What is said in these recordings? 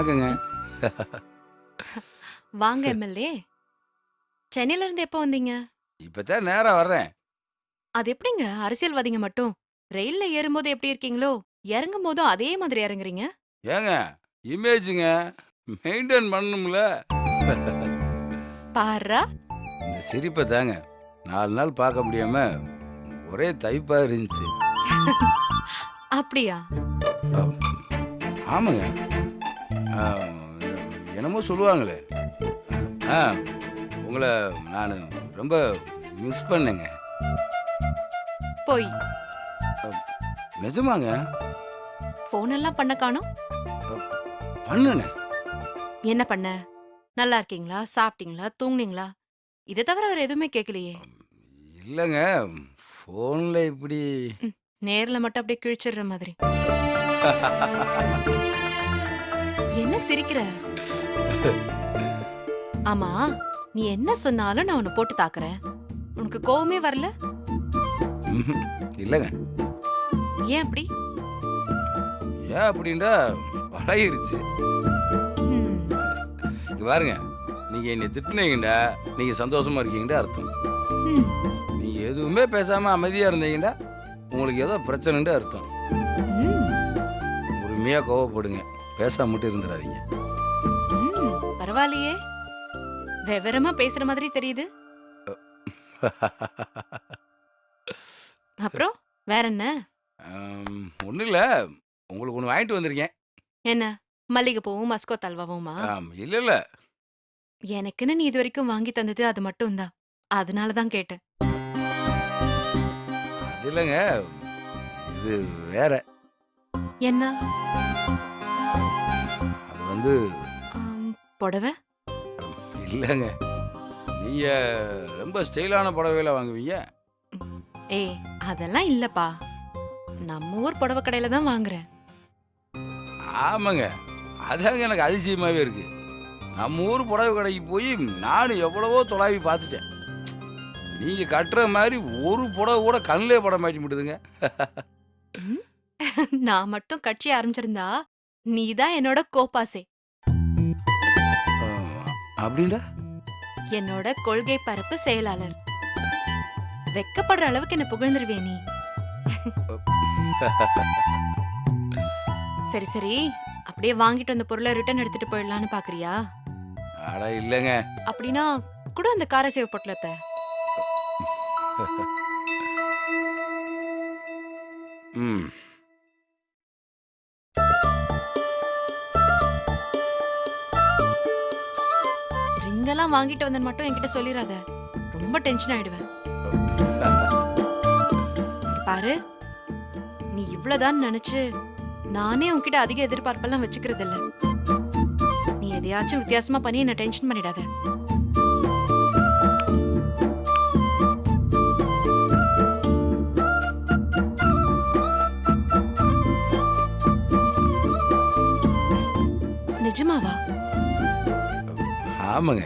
வணக்கங்க. வாங்க எம்எல்ஏ. சென்னையில இருந்து எப்போ வந்தீங்க? இப்பதான் நேரா வர்றேன். அது எப்படிங்க? அரசியல்வாதிங்க மட்டும். ரயில்ல ஏறும்போது எப்படி இருக்கீங்களோ? இறங்கும் போதும் அதே மாதிரி இறங்குறீங்க. ஏங்க இமேஜுங்க மெயின்டைன் பண்ணணும்ல. பாரா? இந்த சிரிப்பை தாங்க நாலு நாள் பார்க்க முடியாம ஒரே தைப்பா இருந்துச்சு. அப்படியா? ஆம். ஆமாங்க. என்னமோ சொல்லுவாங்களே. ஆ உங்களை நான் ரொம்ப மிஸ் பண்ணேங்க. போய். நிஜமாங்க? போன் எல்லாம் பண்ண காணோம். பண்ணுனேன் என்ன பண்ண? நல்லா இருக்கீங்களா? சாப்பிட்டீங்களா? தூங்குனீங்களா? இதை தவிர வேற எதுவுமே கேட்கலையே இல்லைங்க. ஃபோனில் இப்படி நேர்ல மட்டும் அப்படியே கிழிச்சிடுற மாதிரி. என்ன சிரிக்கிற? ஆமா நீ என்ன சொன்னாலும் நான் உன்னை போட்டு தாக்குறேன். உனக்கு கோவமே வரல. இல்லைங்க. ஏன் அப்படி? ஏன் அப்படின்டா பழகிருச்சு. ம், இங்க பாருங்க நீங்க என்னை திட்டுனீங்கடா நீங்க சந்தோஷமா இருக்கீங்கடா அர்த்தம். ம், நீங்க எதுவுமே பேசாம அமைதியா இருந்தீங்கடா உங்களுக்கு ஏதோ பிரச்சனைன்னு அர்த்தம். ம், உரிமையா கோவப்படுங்க. பேசாம மட்டும் இருந்துடாதீங்க. பரவாயில்லையே. விவரமா பேசுற மாதிரி தெரியுது. அப்புறம் வேற என்ன? ஒன்றும் இல்லை. உங்களுக்கு ஒன்று வாங்கிட்டு வந்திருக்கேன். என்ன? மல்லிகைப்பூவும் மஸ்கோ தல்வாவுமா? இல்லை இல்லை. எனக்குன்னு நீ இது வரைக்கும் வாங்கி தந்தது அது மட்டும் தான். அதனால தான் கேட்டேன். இல்லைங்க. இது வேற. என்ன? வந்து புடவை? இல்லைங்க. நீங்க ரொம்ப ஸ்டைலான புடவையில வாங்குவீங்க. ஏய் அதெல்லாம் இல்லப்பா. நம்ம ஊர் புடவை கடையில தான் வாங்குறேன். ஆமாங்க. அதாங்க எனக்கு அதிசயமாகவே இருக்கு. நம்ம ஊர் புடவை கடைக்கு போய் நானும் எவ்வளவோ தொலாவி பார்த்துட்டேன் நீங்க கட்டுற மாதிரி ஒரு புடவை கூட கண்ணிலே பட மாட்டி விட்டுதுங்க? நான் மட்டும் கட்சி ஆரம்பிச்சிருந்தா நீ தான் என்னோட கோப்பாசே. அப்படின்டா என்னோட கொள்கை பரப்பு செயலாளர். வெக்கப்படுற அளவுக்கு என்ன புகழ்ந்துருவே நீ? சரி சரி. அப்படியே வாங்கிட்டு வந்த பொருளை ரிட்டர்ன் எடுத்துட்டு போயிடலான்னு பாக்குறியா? அட இல்லைங்க. அப்படின்னா கூட அந்த காரசேவ பொட்டலத்தை. ரிங்கெல்லாம் வாங்கிட்டு வந்தேன் மட்டும் என்கிட்ட சொல்லிடாத ரொம்ப டென்ஷன் ஆயிடுவேன். பாரு நீ இவ்வளவுதான் நினைச்சு நானே உன்கிட்ட அதிக எதிர்பார்ப்பெல்லாம் வச்சுக்கிறது இல்ல நீ எதையாச்சும் வித்தியாசமா பண்ணி என்ன டென்ஷன் பண்ணிடாத. நிஜமாவா? ஆமாங்க.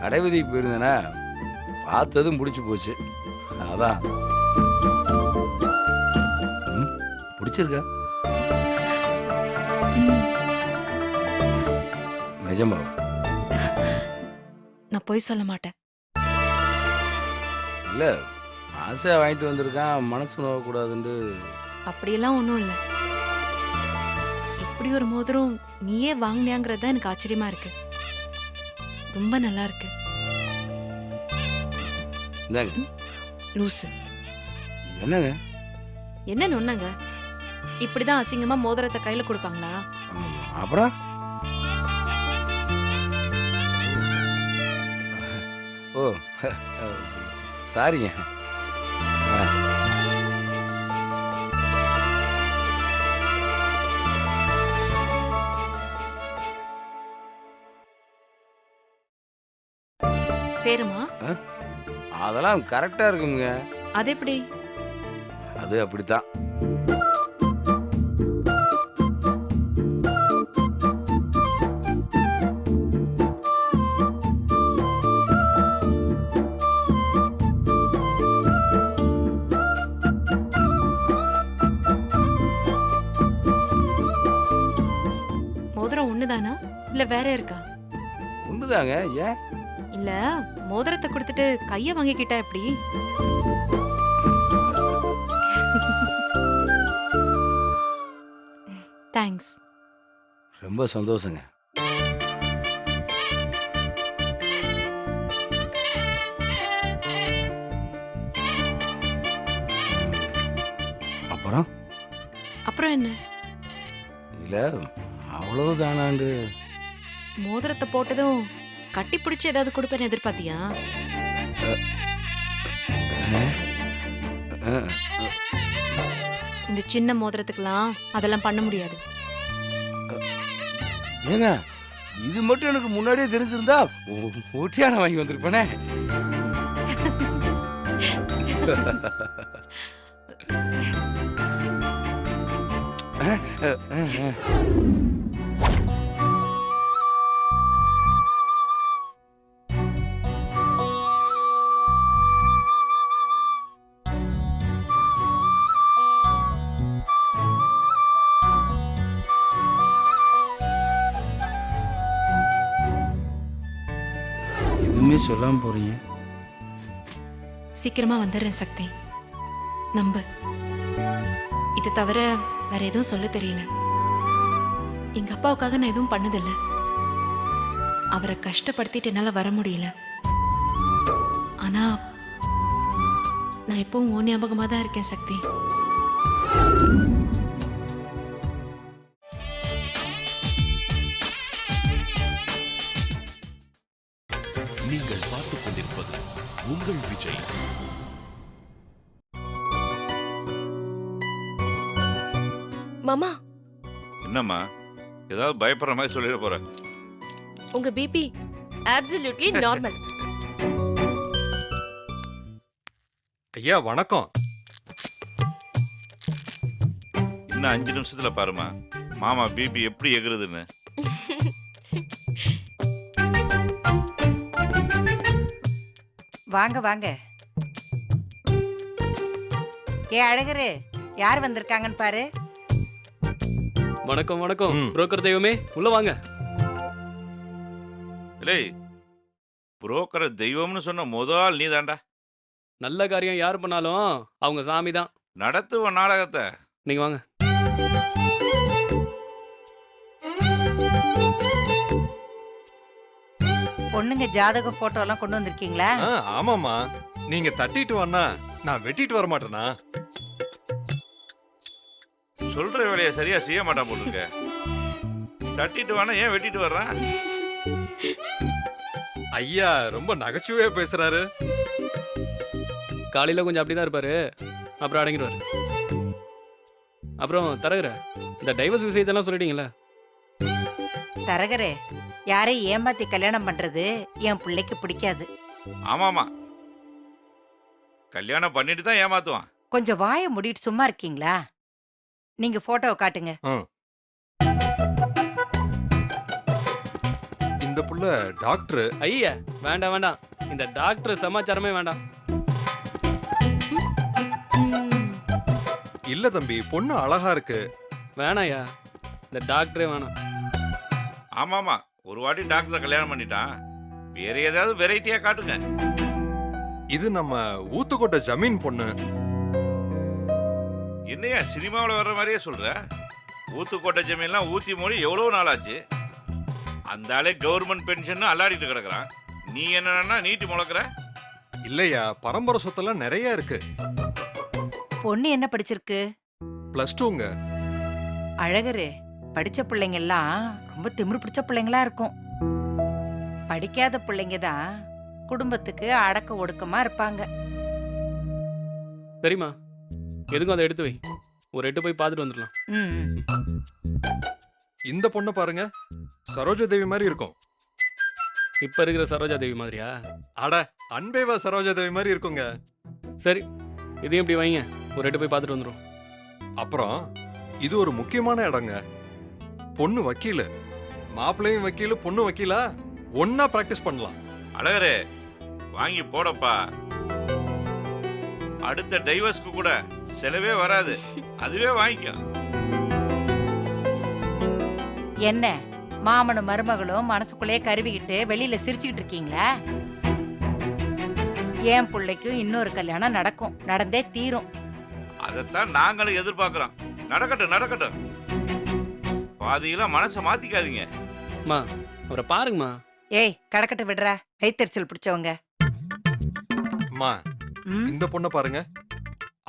கடை வீதிக்கு போயிருந்தேனா பார்த்ததும் பிடிச்சி போச்சு. அதான். ம், பிடிச்சிருக்கா? ம், நிஜமாவா நான் போய் சொல்ல மாட்டேன். இல்லை ஆசையாக வாங்கிட்டு வந்திருக்கான் மனசு நோகக்கூடாதுன்ட்டு. அப்படியெல்லாம் ஒன்றும் இல்லை. இப்படி ஒரு மோதிரம் நீயே வாங்கினியாங்கிறது தான் எனக்கு ஆச்சரியமா இருக்கு. ரொம்ப நல்லா இருக்கு இந்தாங்க. லூசு. என்னங்க? என்ன நொன்னங்க இப்படிதான் அசிங்கமா மோதிரத்தை கையில கொடுப்பாங்களா? அப்புறம்? சாரிங்க. அதெல்லாம் கரெக்டாக இருக்குங்க அது எப்படி? அது அப்படித்தான். மோதிரம் ஒண்ணுதானா? இல்ல வேற இருக்கா? உண்டுதாங்க ஏன்? இல்ல மோதிரத்தை கொடுத்துட்டு கைய வாங்கிக்கிட்டா எப்படி? தேங்க்ஸ் ரொம்ப சந்தோஷங்க. அப்புறம்? அப்புறம் என்ன? இல்ல அவ்வளவுதானாண்டு மோதிரத்தை போட்டதும் கட்டி பிடிச்சு ஏதாவது கொடுப்பேன்னு எதிர்பார்த்தியா? இந்த சின்ன மோதிரத்துக்கெல்லாம் அதெல்லாம் பண்ண முடியாது. ஏங்க இது மட்டும் எனக்கு முன்னாடியே தெரிஞ்சிருந்தா ஒ- ஒட்டியான வாங்கி வந்திருப்பேனே. அஹ், அஹ், அஹ், தான் போறீங்க? சீக்கிரமா வந்துடுறேன் சக்தி. நம்ப. இது தவிர வேற எதுவும் சொல்ல தெரியல. எங்க அப்பாவுக்காக நான் எதுவும் பண்ணதில்ல. அவரை கஷ்டப்படுத்திட்டு என்னால வர முடியல. ஆனா நான் எப்பவும் ஓ ஞாபகமா தான் இருக்கேன் சக்தி. என்னம்மா? ஏதாவது பயப்படுற மாதிரி சொல்லிட போற. உங்க பிபி absolutely நார்மல் ஐயா வணக்கம். இன்னும் அஞ்சு நிமிஷத்துல பாருமா மாமா பிபி எப்படி எகுறதுன்னு. வாங்க வாங்க. ஏ அழகரு யார் வந்திருக்காங்கன்னு பாரு. வணக்கம் வணக்கம். புரோக்கர் தெய்வமே உள்ள வாங்க. இல்லை புரோக்கரை தெய்வம்னு சொன்ன முதல் ஆள் நீ தாண்டா நல்ல காரியம் யார் பண்ணாலும் அவங்க சாமி தான். நடத்துவ நாடகத்தை. நீங்க வாங்க. பொண்ணுங்க ஜாதக போட்டோ எல்லாம் கொண்டு வந்திருக்கீங்களா? ஆ, ஆமாம்மா. நீங்க தட்டிட்டு வந்தா நான் வெட்டிட்டு வர மாட்டேனா? சொல்ற வேலையை சரியா செய்ய மாட்டான் போட்டுருக்க. தட்டிட்டு வேணா ஏன் வெட்டிட்டு வர்றான் ஐயா ரொம்ப நகைச்சுவையா பேசுறாரு. காலையில கொஞ்சம் அப்படிதான் இருப்பாரு. அப்புறம் அடங்கிடுவாரு. அப்புறம் தரகுற இந்த டைவர்ஸ் விஷயத்தெல்லாம் சொல்லிட்டீங்களா தரகரே யாரையும் ஏமாத்தி கல்யாணம் பண்றது என் பிள்ளைக்கு பிடிக்காது. ஆமாமா. கல்யாணம் பண்ணிட்டு தான் ஏமாத்துவான். கொஞ்சம் வாயை மூடிட்டு சும்மா இருக்கீங்களா? நீங்க போட்டோவை காட்டுங்க. இந்த புள்ள டாக்டர். ஐயா வேண்டாம் வேண்டாம். இந்த டாக்டர் சமாச்சாரமே வேண்டாம். இல்ல தம்பி பொண்ணு அழகா இருக்கு. வேணாம்யா இந்த டாக்டரே வேணாம். ஆமாமா ஒரு வாட்டி டாக்டரை கல்யாணம் பண்ணிட்டான். வேற ஏதாவது வெரைட்டியா காட்டுங்க. இது நம்ம ஊத்துக்கோட்டை ஜமீன் பொண்ணு. என்னையா சினிமாவில் வர்ற மாதிரியே சொல்ற? ஊத்துக்கோட்டை ஜமீன்லாம் ஊத்தி மொழி எவ்வளோ நாள் ஆச்சு அந்த ஆளே கவர்மெண்ட் பென்ஷன் அல்லாடிட்டு கிடக்குறான். நீ என்னன்னா நீட்டி முளக்குற இல்லையா பரம்பரை சொத்தெல்லாம் நிறைய இருக்கு. பொண்ணு என்ன படிச்சிருக்கு? பிளஸ் டூங்க அழகரு படிச்ச பிள்ளைங்க எல்லாம் ரொம்ப திமிரு பிடிச்ச பிள்ளைங்களா இருக்கும். படிக்காத பிள்ளைங்க தான் குடும்பத்துக்கு அடக்க ஒடுக்கமா இருப்பாங்க. சரிம்மா எதுக்கும் அதை எடுத்து வை. ஒரு எட்டு போய் பார்த்துட்டு வந்துடலாம். இந்த பொண்ணை பாருங்க. சரோஜா தேவி மாதிரி இருக்கும். இப்போ இருக்கிற சரோஜா தேவி மாதிரியா? அட அன்பேவா சரோஜா தேவி மாதிரி இருக்குங்க. சரி இதையும் இப்படி வைங்க. ஒரு எட்டு போய் பார்த்துட்டு வந்துடும் அப்புறம் இது ஒரு முக்கியமான இடங்க. பொண்ணு வக்கீலு. மாப்பிள்ளையும் வக்கீலு பொண்ணு வக்கீலா? ஒன்னா பிராக்டிஸ் பண்ணலாம். அழகரே வாங்கி போடப்பா. அடுத்த டைவர்ஸ்க்கு கூட செலவே வராது. அதுவே வாங்கிக்கோ என்ன? மாமனும் மருமகளும் மனசுக்குள்ளே கருவிக்கிட்டு வெளியில சிரிச்சுக்கிட்டு இருக்கீங்களா? என் பிள்ளைக்கும் இன்னொரு கல்யாணம் நடக்கும். நடந்தே தீரும். அதைத்தான் நாங்களும் எதிர்பார்க்கிறோம். நடக்கட்டும் நடக்கட்டும். பாதியில மனசை மாத்திக்காதீங்க. அம்மா அவரை பாருங்கம்மா. ஏய் கடக்கட்டு விடுறா. வைத்தறிச்சல் பிடிச்சவங்க. அம்மா ம், இந்த பொண்ணை பாருங்க.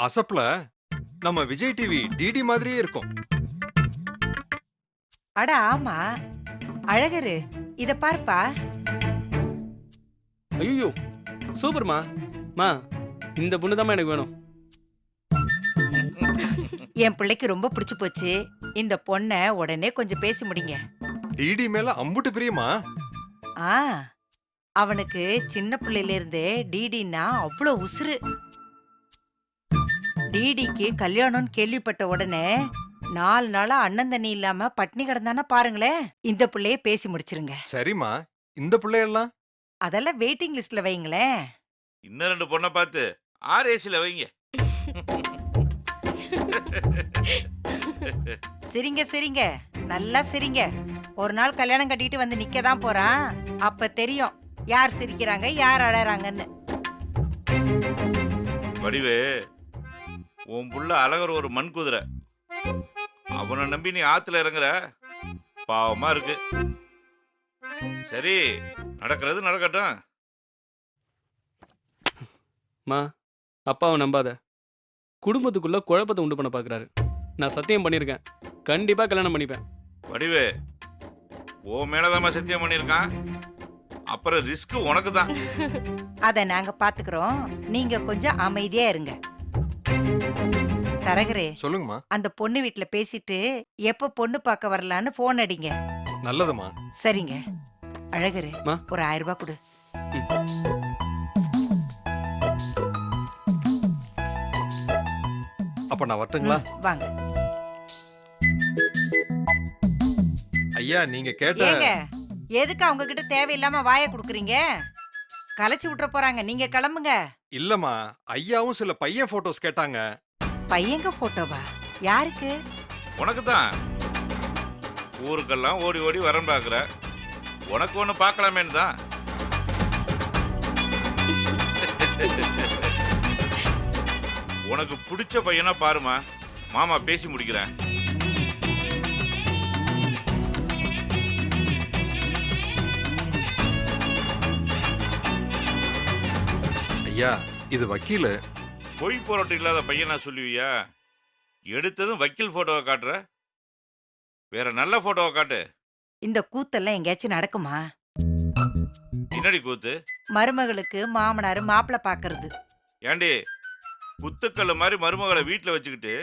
அசப்ல நம்ம விஜய் டிவி டிடி மாதிரியே இருக்கும். அட ஆமா. அழகரு இத பாருப்பா. ஐயோ சூப்பர்மா. மா இந்த பொண்ணு தாம்மா எனக்கு வேணும். என் பிள்ளைக்கு ரொம்ப பிடிச்சு போச்சு. இந்த பொண்ணை உடனே கொஞ்சம் பேசி முடிங்க. டிடி மேல அம்புட்டு பிரியமா ஆ. அவனுக்கு சின்ன பிள்ளையில இருந்தே டிடின்னா அவ்வளோ உசுரு டிடிக்கு கல்யாணம்னு கேள்விப்பட்ட உடனே நாலு நாளா அண்ணன் தண்ணி இல்லாம பட்னி கிடந்தானா பாருங்களேன் இந்த பிள்ளைய பேசி முடிச்சிருங்க. சரிம்மா. இந்த பிள்ளையெல்லாம்? அதெல்லாம் வெயிட்டிங் லிஸ்ட்ல வைங்களேன். இன்னும் ரெண்டு பொண்ணை பார்த்து ஆர்ஏசியில் வைங்க. சிரிங்க சிரிங்க. நல்லா சிரிங்க. ஒரு நாள் கல்யாணம் கட்டிட்டு வந்து நிக்க தான் போறான். அப்ப தெரியும். யார் சிரிக்கிறாங்க யார் அழறாங்கன்னு. வடிவு உன் புள்ள அழகர் ஒரு மண் குதிரை. அவனை நம்பி நீ ஆத்துல இறங்குற. பாவமா இருக்கு. சரி நடக்கிறது நடக்கட்டும். மா அப்பாவை நம்பாத. குடும்பத்துக்குள்ள குழப்பத்தை உண்டு பண்ண பார்க்குறாரு நான் சத்தியம் பண்ணியிருக்கேன் கண்டிப்பாக கல்யாணம் பண்ணிப்பேன். வடிவு ஓ மேலதாம்மா சத்தியம் பண்ணியிருக்கான். அப்புறம் ரிஸ்க் உனக்கு தான் அத நாங்க பாத்துக்கிறோம். நீங்க கொஞ்சம் அமைதியா இருங்க. தரகரே சொல்லுங்கம்மா. அந்த பொண்ணு வீட்ல பேசிட்டு எப்ப பொண்ணு பார்க்க வரலான்னு போன் அடிங்க. நல்லதுமா சரிங்க. அழகரு. ஒரு ஆயிரம் ரூபாய் கொடு. அப்ப நான் வரட்டுங்களா? வாங்க. ஐயா நீங்க கேட்ட ஏங்க எதுக்கு அவங்க கிட்ட தேவையில்லாம வாயை குடுக்குறீங்க? கலைச்சு விட்டுற போறாங்க. நீங்க கிளம்புங்க. இல்லம்மா ஐயாவும் சில பையன் போட்டோஸ் கேட்டாங்க. பையங்க போட்டோவா யாருக்கு? உனக்கு தான் ஊருக்கெல்லாம் ஓடி ஓடி வரேன் பார்க்குற உனக்கு ஒன்று பார்க்கலாமேன்னு தான். உனக்கு பிடிச்ச பையனா பாருமா மாமா பேசி முடிக்கிறேன். ஐயா இது வக்கீலு. பொய் போராட்டம் இல்லாத பையனா சொல்லுவியா? எடுத்ததும் வக்கீல் போட்டோவை காட்டுற? வேற நல்ல போட்டோவை காட்டு. இந்த கூத்தெல்லாம் எங்கேயாச்சும் நடக்குமா? பின்னாடி கூத்து? மருமகளுக்கு மாமனார் மாப்பிள்ளை பாக்குறது ஏண்டி குத்துக்கல்ல மாதிரி மருமகளை வீட்டில் வச்சுக்கிட்டு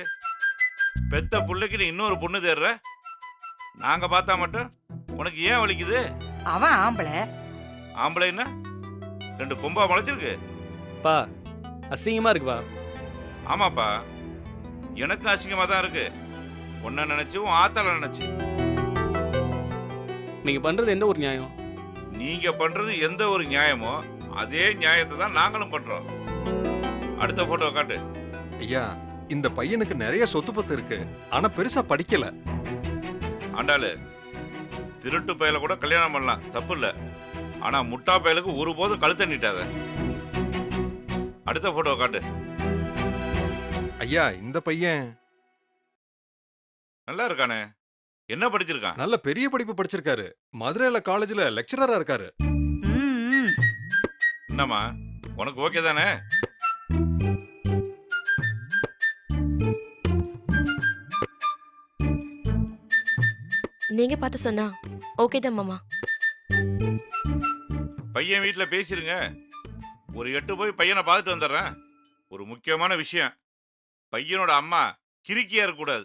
பெத்த புள்ளைக்கு நீ இன்னொரு பொண்ணு தேடுற? நாங்க பார்த்தா மட்டும் உனக்கு ஏன் வலிக்குது? அவன் ஆம்பளை. ஆம்பளைன்னா ரெண்டு கொம்பா முளைச்சிருக்கு. பா அசிங்கமாக இருக்குப்பா ஆமாப்பா. எனக்கும் அசிங்கமா தான் இருக்கு. உன்னை நினைச்சு உன் ஆத்தால நினைச்சு. நீங்கள் பண்ணுறது எந்த ஒரு நியாயம்? நீங்க பண்றது எந்த ஒரு நியாயமோ அதே நியாயத்தை தான் நாங்களும் பண்றோம். அடுத்த போட்டோ காட்டு. ஐயா இந்த பையனுக்கு நிறைய சொத்து பத்து இருக்கு. ஆனா பெருசா படிக்கல. ஆண்டாளு திருட்டு பயல கூட கல்யாணம் பண்ணலாம். தப்பு இல்ல. ஆனா முட்டா பயலுக்கு ஒருபோதும் கழுத்த நீட்டாத. அடுத்த போட்டோ காட்டு. ஐயா இந்த பையன். நல்லா இருக்கானே. என்ன படிச்சிருக்கான்? நல்ல பெரிய படிப்பு படிச்சிருக்காரு. மதுரையில காலேஜ்ல லெக்சரரா இருக்காரு. என்னம்மா? உனக்கு ஓகே தானே? நீங்க பார்த்து சொன்னா ஓகே தான் மாமா. பையன் வீட்டில் பேசிருங்க. ஒரு எட்டு போய் பையனை பார்த்துட்டு வந்துடுறேன். ஒரு முக்கியமான விஷயம். பையனோட அம்மா கிறுக்கியா இருக்கக்கூடாது.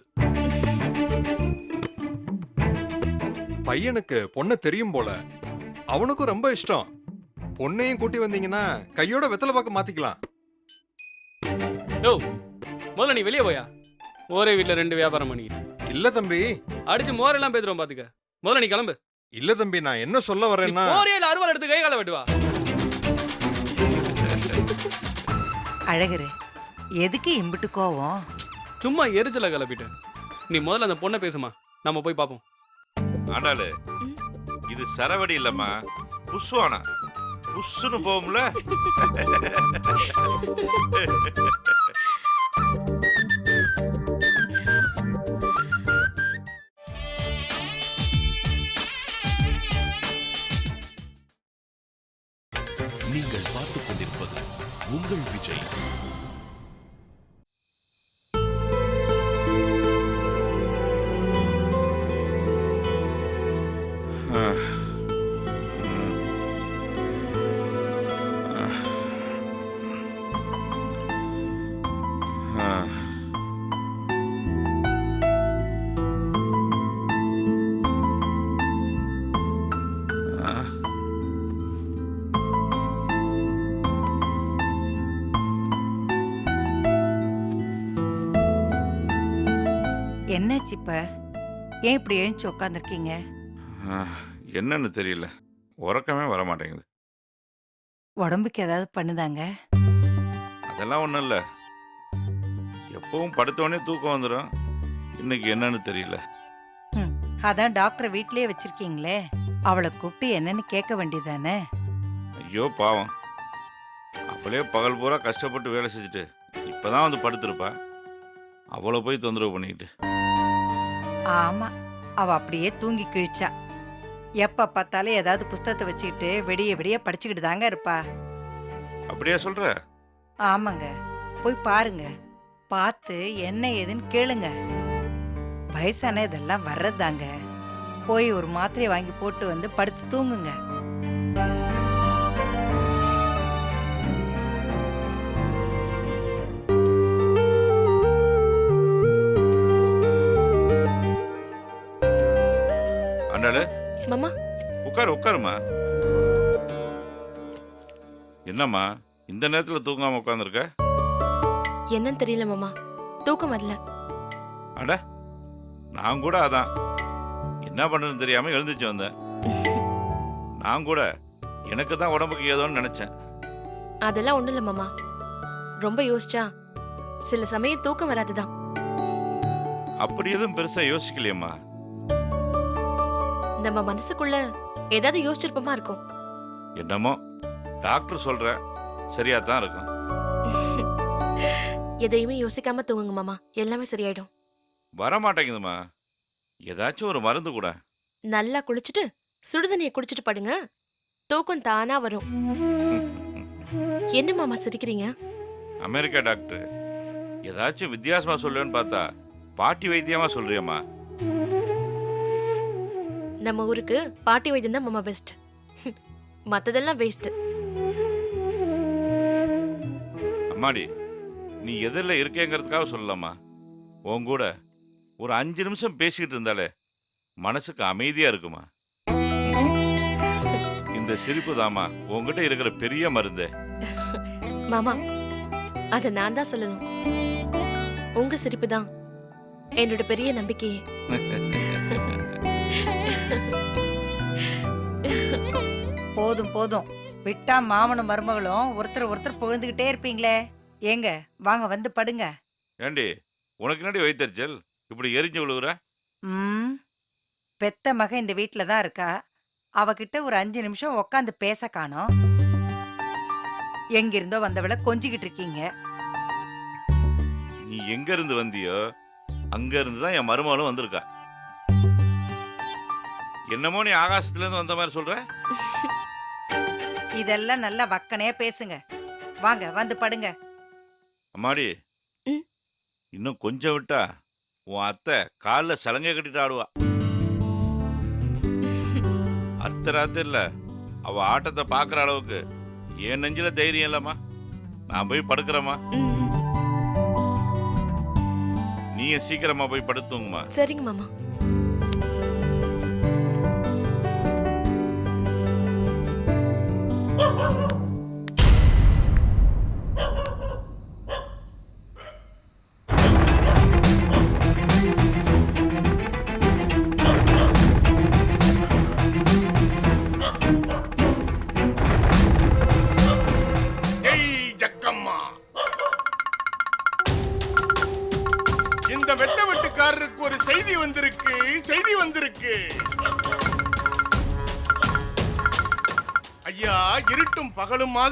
பையனுக்கு பொண்ணை தெரியும் போல. அவனுக்கும் ரொம்ப இஷ்டம். பொண்ணையும் கூட்டி வந்தீங்கன்னா கையோட வெத்தலை பாக்க மாத்திக்கலாம். யோ முதல்ல நீ வெளியே போயா? ஒரே வீட்டில் ரெண்டு வியாபாரம் பண்ணிக்கிட்டு. இல்ல தம்பி. அடிச்சு மோரெல்லாம் பேத்துருவோம் பாத்துக்க. முதல்ல நீ கிளம்பு. இல்ல தம்பி நான் என்ன சொல்ல வரேன்னா அறுவாள் எடுத்து கை காலை வெட்டுவா? அழகரு. எதுக்கு இம்பிட்டு கோவம்? சும்மா எரிச்சல கிளப்பிட்டு. நீ முதல்ல அந்த பொண்ணை பேசுமா. நம்ம போய் பார்ப்போம் ஆண்டாளு இது சரவடி இல்லம்மா. புஷ்வானா புஷ்ஷுன்னு போகும்ல. இப்ப? ஏன் இப்படி எழுந்துச்சு உட்காந்துருக்கீங்க என்னன்னு தெரியல. உறக்கமே வர மாட்டேங்குது உடம்புக்கு ஏதாவது பண்ணுதாங்க? அதெல்லாம் ஒன்றும் இல்லை. எப்பவும் படுத்தோடனே தூக்கம் வந்துடும் இன்னைக்கு என்னன்னு தெரியல. அதான் டாக்டர் வீட்லயே வச்சிருக்கீங்களே. அவளை கூப்பிட்டு என்னன்னு கேட்க வேண்டியதானே? ஐயோ பாவம். அவளே பகல் பூரா கஷ்டப்பட்டு வேலை செஞ்சுட்டு இப்பதான் வந்து படுத்திருப்பா. அவளை போய் தொந்தரவு பண்ணிக்கிட்டு. ஆமா அவ அப்படியே தூங்கி கிழிச்சா. எப்ப பார்த்தாலும் ஏதாவது புஸ்தகத்தை வச்சுக்கிட்டு வெடிய வெடிய படிச்சுக்கிட்டு தாங்க இருப்பா. அப்படியே சொல்ற? ஆமாங்க. போய் பாருங்க. பார்த்து என்ன ஏதுன்னு கேளுங்க. வயசான இதெல்லாம் வர்றதாங்க போய் ஒரு மாத்திரையை வாங்கி போட்டு வந்து படுத்து தூங்குங்க. உட்காரு உட்காருமா என்னம்மா இந்த நேரத்தில் தூங்காம உட்காந்துருக்க என்னன்னு தெரியல மாமா. தூக்கம் வரல. அட நான் கூட அதான். என்ன பண்ணுறதுன்னு தெரியாம எழுந்துச்சு வந்தேன். நான் கூட எனக்கு தான் உடம்புக்கு ஏதோன்னு நினைச்சேன். அதெல்லாம் ஒண்ணும் இல்ல மாமா. ரொம்ப யோசிச்சா சில சமயம் தூக்கம் வராதுதான். அப்படி எதுவும் பெருசா யோசிக்கலையம்மா. நம்ம மனசுக்குள்ள ஏதாவது யோசிச்சிருப்போமா இருக்கும். என்னமோ? டாக்டர் சொல்ற சரியா தான் இருக்கும். எதையுமே யோசிக்காம தூங்குங்க மாமா. எல்லாமே சரியாயிடும். வர மாட்டேங்குதுமா ஏதாச்சும் ஒரு மருந்து கூட. நல்லா குளிச்சுட்டு சுடுதண்ணியை குடிச்சிட்டு படுங்க. தூக்கம் தானா வரும். என்ன மாமா சிரிக்கிறீங்க? America doctor. ஏதாச்சும் வித்தியாசமா சொல்லுவேன்னு பார்த்தா பாட்டி வைத்தியமா சொல்றியம்மா. நம்ம ஊருக்கு பாட்டி வைத்தியம் தான் மாமா பெஸ்ட் மத்ததெல்லாம் வேஸ்ட் அம்மாடி நீ எதிரில் இருக்கேங்கிறதுக்காக சொல்லலாமா? உன் கூட ஒரு அஞ்சு நிமிஷம் பேசிக்கிட்டு இருந்தாலே மனசுக்கு அமைதியா இருக்குமா? இந்த சிரிப்பு தாமா உங்ககிட்ட இருக்கிற பெரிய மருந்து. மாமா அத நான் தான் சொல்லணும். உங்க சிரிப்பு தான் என்னோட பெரிய நம்பிக்கையே. போதும் போதும். விட்டா மாமனும் மருமகளும் ஒருத்தர் ஒருத்தர் புகழ்ந்துகிட்டே இருப்பீங்களே. ஏங்க வாங்க வந்து படுங்க. ஏண்டி உனக்கு என்னடி வைத்தறிச்சல்? இப்படி எரிஞ்சு விழுகுற ம் பெத்த மக இந்த வீட்ல தான் இருக்கா. அவகிட்ட ஒரு அஞ்சு நிமிஷம் உக்காந்து பேச காணோம். எங்கிருந்தோ வந்தவளை கொஞ்சிக்கிட்டு இருக்கீங்க. நீ எங்க இருந்து வந்தியோ அங்க இருந்து தான் என் மருமகளும் வந்திருக்கா. என்னமோ நீ ஆகாசத்துல இருந்து வந்த மாதிரி சொல்ற? இதெல்லாம் நல்லா வக்கனையா பேசுங்க. வாங்க வந்து படுங்க. அம்மாடி. ம். இன்னும் கொஞ்சம் விட்டா உன் அத்தை காலில் சலங்கை கட்டிட்டு ஆடுவா. அர்த்த ராத்திரில அவ ஆட்டத்தை பார்க்குற அளவுக்கு என் நெஞ்சில தைரியம் இல்லம்மா. நான் போய் படுக்கிறேம்மா. ம், நீங்க சீக்கிரமா போய் படுத்துங்கம்மா. சரிங்க மாமா. Oh,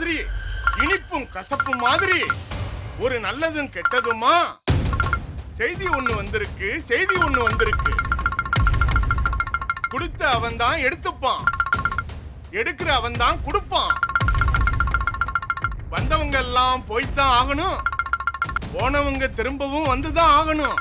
மாதிரி இனிப்பும் கசப்பும் மாதிரி. ஒரு நல்லதும் கெட்டதுமா? செய்தி ஒண்ணு வந்திருக்கு செய்தி ஒண்ணு வந்திருக்கு. கொடுத்த அவன் தான் எடுத்துப்பான். எடுக்கிற அவன் தான் கொடுப்பான். வந்தவங்க எல்லாம் போய்த்தான் ஆகணும். போனவங்க திரும்பவும் வந்துதான் ஆகணும்.